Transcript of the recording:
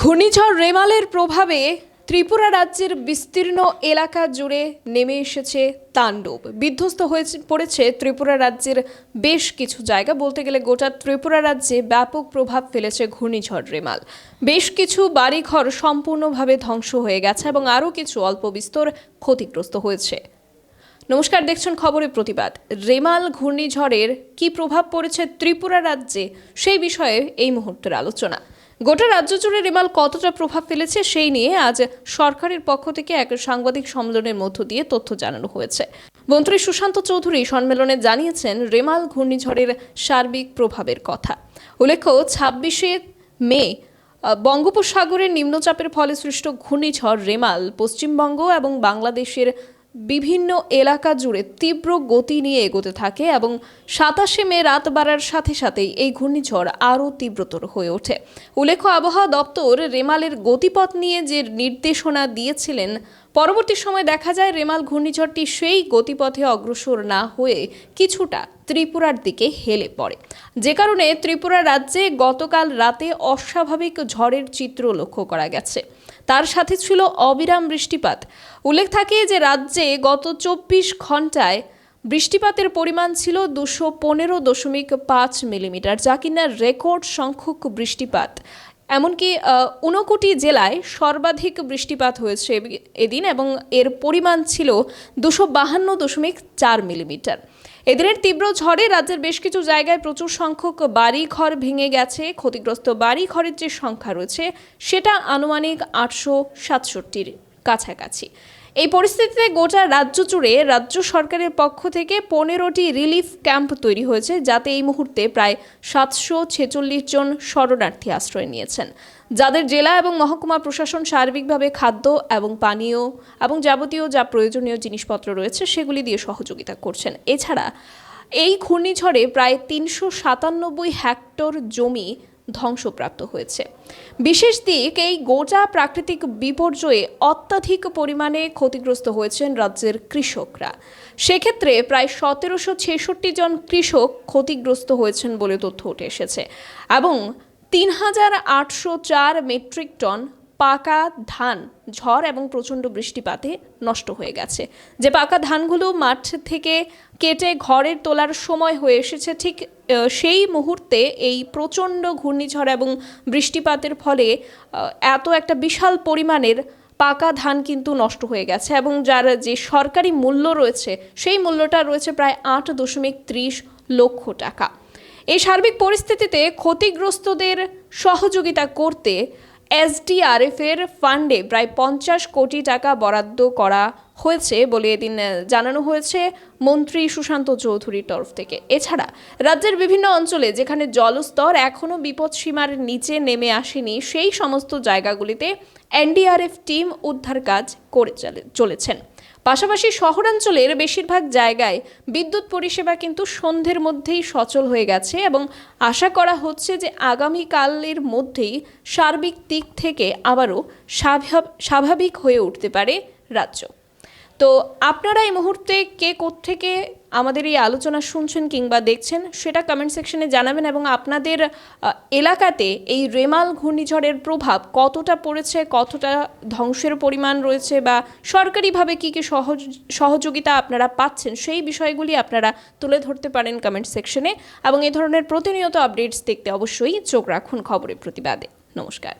ঘূর্ণিঝড় রেমালের প্রভাবে ত্রিপুরা রাজ্যের বিস্তীর্ণ এলাকা জুড়ে নেমে এসেছে তাণ্ডব। বিধ্বস্ত হয়েছে, পড়েছে ত্রিপুরা রাজ্যের বেশ কিছু জায়গা। বলতে গেলে গোটা ত্রিপুরা রাজ্যে ব্যাপক প্রভাব ফেলেছে ঘূর্ণিঝড় রেমাল। বেশ কিছু বাড়িঘর সম্পূর্ণভাবে ধ্বংস হয়ে গেছে এবং আরও কিছু অল্প বিস্তর ক্ষতিগ্রস্ত হয়েছে। নমস্কার, দেখছেন খবরের প্রতিবাদ। রেমাল ঘূর্ণিঝড়ের কি প্রভাব পড়েছে ত্রিপুরা রাজ্যে সেই বিষয়ে এই মুহূর্তের আলোচনা। গোটা রাজ্য জুড়ে রেমাল কতটা প্রভাব ফেলেছে সেই নিয়ে আজ সরকারের পক্ষ থেকে এক সাংবাদিক সম্মেলনের মধ্য দিয়ে তথ্য জানানো হয়েছে। মন্ত্রী সুশান্ত চৌধুরী সম্মেলনে জানিয়েছেন, রেমাল ঘূর্ণিঝড়ের সার্বিক প্রভাবের কথা। উল্লেখ্য, ছাব্বিশে মে বঙ্গোপসাগরের নিম্নচাপের ফলে সৃষ্ট ঘূর্ণিঝড় রেমাল পশ্চিমবঙ্গ এবং বাংলাদেশের বিভিন্ন এলাকা জুড়ে তীব্র গতি নিয়ে এগোতে থাকে এবং সাতাশে মে রাত বাড়ার সাথে সাথেই এই ঘূর্ণিঝড় আরও তীব্রতর হয়ে ওঠে। উল্লেখ্য আবহাওয়া দপ্তর রেমালের গতিপথ নিয়ে যে নির্দেশনা দিয়েছিলেন পরবর্তী সময় দেখা যায় রেমাল ঘূর্ণিঝড়টি সেই গতিপথে অগ্রসর না হয়ে কিছুটা ত্রিপুরার দিকে হেলে পড়ে। যে কারণে ত্রিপুরা রাজ্যে গতকাল রাতে অস্বাভাবিক ঝড়ের চিত্র লক্ষ্য করা গেছে। তার সাথে ছিল অবিরাম বৃষ্টিপাত। উল্লেখ থাকে যে রাজ্যে গত চব্বিশ ঘন্টায় বৃষ্টিপাতের পরিমাণ ছিল দুশো পনেরো দশমিক পাঁচ মিলিমিটার, যা কিনা রেকর্ড সংখ্যক বৃষ্টিপাত এমনকি ঊনকোটি জেলায় সর্বাধিক বৃষ্টিপাত হয়েছে এদিন এবং এর পরিমাণ ছিল দুশো বাহান্ন দশমিক চার মিলিমিটার। এদিনের তীব্র ঝড়ে রাজ্যের বেশ কিছু জায়গায় প্রচুর সংখ্যক বাড়ি ঘর ভেঙে গেছে, ক্ষতিগ্রস্ত বাড়ি ঘরের যে সংখ্যা রয়েছে, সেটা আনুমানিক আটশো সাতষট্টির কাছাকাছি। এই পরিস্থিতিতে গোটা রাজ্য জুড়ে রাজ্য সরকারের পক্ষ থেকে পনেরোটি রিলিফ ক্যাম্প তৈরি হয়েছে, যাতে এই মুহূর্তে প্রায় সাতশো ছেচল্লিশ জন শরণার্থী আশ্রয় নিয়েছেন। যাদের জেলা এবং মহকুমা প্রশাসন সার্বিকভাবে খাদ্য এবং পানীয় এবং যাবতীয় যা প্রয়োজনীয় জিনিসপত্র রয়েছে, সেগুলি দিয়ে সহযোগিতা করছেন। এছাড়া এই ঘূর্ণিঝড়ে প্রায় তিনশো সাতানব্বই হেক্টর জমি ধ্বংসপ্রাপ্ত হয়েছে। বিশেষ দিক, এই গোটা প্রাকৃতিক বিপর্যয়ে অত্যাধিক পরিমাণে ক্ষতিগ্রস্ত হয়েছেন রাজ্যের কৃষকরা। সেক্ষেত্রে প্রায় সতেরোশো ছেষট্টি জন কৃষক ক্ষতিগ্রস্ত হয়েছেন বলে তথ্য উঠে এসেছে এবং তিন হাজার আটশো চার মেট্রিক টন পাকা ধান, ঝড় এবং প্রচণ্ড বৃষ্টিপাতে নষ্ট হয়ে গেছে। যে পাকা ধানগুলো মাঠ থেকে কেটে ঘরের তোলার সময় হয়ে এসেছে, ঠিক সেই মুহূর্তে এই প্রচণ্ড ঘূর্ণিঝড় এবং বৃষ্টিপাতের ফলে এত একটা বিশাল পরিমাণের পাকা ধান কিন্তু নষ্ট হয়ে গেছে এবং যার যে সরকারি মূল্য রয়েছে, সেই মূল্যটা রয়েছে প্রায় আট দশমিক ত্রিশ লক্ষ টাকা। এই সার্বিক পরিস্থিতিতে ক্ষতিগ্রস্তদের সহযোগিতা করতে এসডিআরএফ এর ফান্ডে প্রায় পঞ্চাশ কোটি টাকা বরাদ্দ করা হয়েছে বলে এদিন জানানো হয়েছে মন্ত্রী সুশান্ত চৌধুরীর তরফ থেকে। এছাড়া রাজ্যের বিভিন্ন অঞ্চলে যেখানে জলস্তর এখনও বিপদসীমার নিচে নেমে আসেনি, সেই সমস্ত জায়গাগুলিতে এনডিআরএফ টিম উদ্ধার কাজ করে চলে- চলেছেন। পাশাপাশি শহরাঞ্চলের বেশিরভাগ জায়গায় বিদ্যুৎ পরিষেবা কিন্তু সন্ধ্যের মধ্যেই সচল হয়ে গেছে এবং আশা করা হচ্ছে যে আগামীকালের মধ্যেই সার্বিক দিক থেকে আবারও স্বাভাব- স্বাভাবিক হয়ে উঠতে পারে রাজ্য। তো আপনারা এই মুহূর্তে কে থেকে আমাদের এই আলোচনা শুনছেন কিংবা দেখছেন, সেটা কমেন্ট সেকশনে জানাবেন এবং আপনাদের এলাকাতে এই রেমাল ঘূর্ণিঝড়ের প্রভাব কতটা পড়েছে, কতটা ধ্বংসের পরিমাণ রয়েছে বা সরকারিভাবে কী কী সহজ, সহযোগিতা আপনারা পাচ্ছেন, সেই বিষয়গুলি আপনারা তুলে ধরতে পারেন কমেন্ট সেকশনে এবং এই ধরনের প্রতিনিয়ত আপডেটস দেখতে অবশ্যই চোখ রাখুন খবরের প্রতিবাদে। নমস্কার।